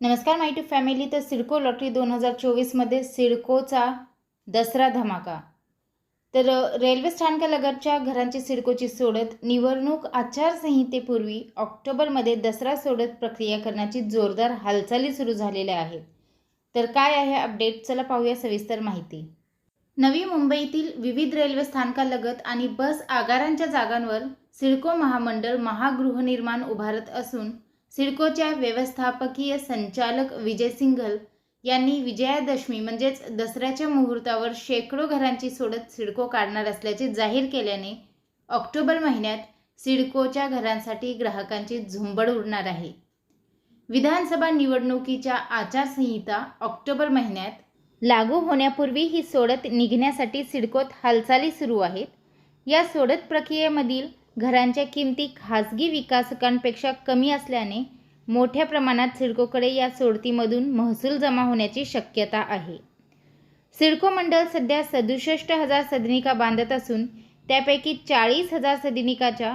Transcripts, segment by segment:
नमस्कार माहिती फॅमिली. तर सिडको लॉटरी दोन हजार चोवीसमध्ये सिडकोचा दसरा धमाका. तर रेल्वे स्थानकालगतच्या घरांची सिडकोची सोडत निवडणूक आचारसंहितेपूर्वी ऑक्टोबरमध्ये दसरा सोडत प्रक्रिया करण्याची जोरदार हालचाली सुरू झालेल्या आहेत. तर काय आहे अपडेट? चला पाहूया सविस्तर माहिती. नवी मुंबईतील विविध रेल्वे स्थानकालगत आणि बस आगारांच्या जागांवर सिडको महामंडळ महागृहनिर्माण उभारत असून सिडकोच्या व्यवस्थापकीय संचालक विजय सिंघल यांनी विजयादशमी म्हणजेच दसऱ्याच्या मुहूर्तावर शेकडो घरांची सोडत सिडको काढणार असल्याचे जाहीर केल्याने ऑक्टोबर महिन्यात सिडकोच्या घरांसाठी ग्राहकांची झुंबड उडणार आहे. विधानसभा निवडणुकीच्या आचारसंहिता ऑक्टोबर महिन्यात लागू होण्यापूर्वी ही सोडत निघण्यासाठी सिडकोत हालचाली सुरू आहेत. या सोडत प्रक्रियेमधील घरांच्या किमती खाजगी विकासकांपेक्षा कमी असल्याने मोठ्या प्रमाणात सिडकोकडे या सोडतीमधून महसूल जमा होण्याची शक्यता आहे. सिडको मंडळ सध्या सदुसष्ट हजार सदनिका बांधत असून त्यापैकी चाळीस हजार सदनिकाच्या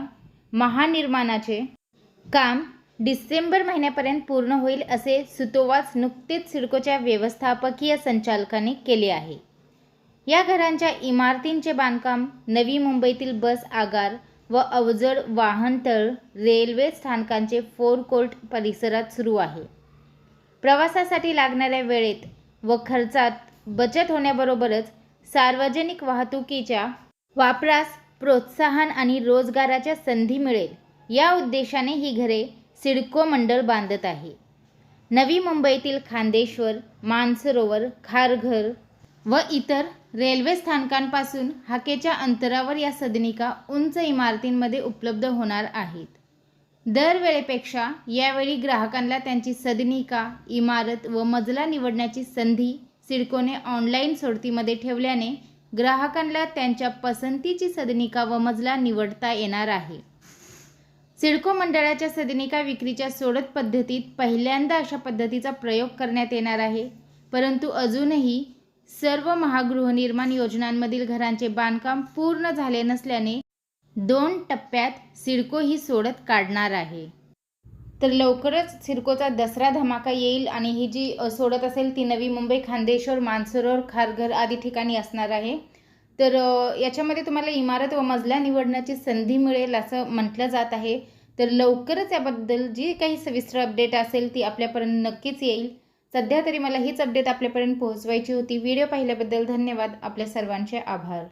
महानिर्माणाचे काम डिसेंबर महिन्यापर्यंत पूर्ण होईल असे सुतोवास नुकतेच सिडकोच्या व्यवस्थापकीय संचालकाने केले आहे. या घरांच्या इमारतींचे बांधकाम नवी मुंबईतील बस आगार व अवजड वाहनतळ रेल्वे स्थानकांचे फोर कोर्ट परिसरात सुरू आहे. प्रवासासाठी लागणाऱ्या वेळेत व खर्चात बचत होण्याबरोबरच सार्वजनिक वाहतुकीच्या वापरास प्रोत्साहन आणि रोजगाराच्या संधी मिळेल. या उद्देशाने ही घरे सिडको मंडळ बांधत आहे. नवी मुंबईतील खांदेश्वर मानसरोवर खारघर व इतर रेल्वे स्थानकांपासून हाकेच्या अंतरावर या सदनिका उंच इमारतींमध्ये उपलब्ध होणार आहेत. दरवेळेपेक्षा यावेळी ग्राहकांना त्यांची सदनिका इमारत व मजला निवडण्याची संधी सिडकोने ऑनलाईन सोडतीमध्ये ठेवल्याने ग्राहकांना त्यांच्या पसंतीची सदनिका व मजला निवडता येणार आहे. सिडको मंडळाच्या सदनिका विक्रीच्या सोडत पद्धतीत पहिल्यांदा अशा पद्धतीचा प्रयोग करण्यात येणार आहे. परंतु अजूनही सर्व महागृहनिर्माण योजनांमधील घरांचे बांधकाम पूर्ण झाले नसल्याने दोन टप्प्यात सिडको ही सोडत काढणार आहे. तर लवकरच सिडकोचा दसरा धमाका येईल आणि ही जी सोडत असेल ती नवी मुंबई खांदेश्वर मानसरोवर खारघर आदी ठिकाणी असणार आहे. तर याच्यामध्ये तुम्हाला इमारत व मजला निवडण्याची संधी मिळेल असं म्हटलं जात आहे. तर लवकरच याबद्दल जी काही सविस्तर अपडेट असेल ती आपल्यापर्यंत नक्कीच येईल. सध्या तरी मला हीच अपडेट आपल्यापर्यंत पोहोचवायची होती. व्हिडिओ पाहिल्याबद्दल धन्यवाद. आपल्या सर्वांचे आभार.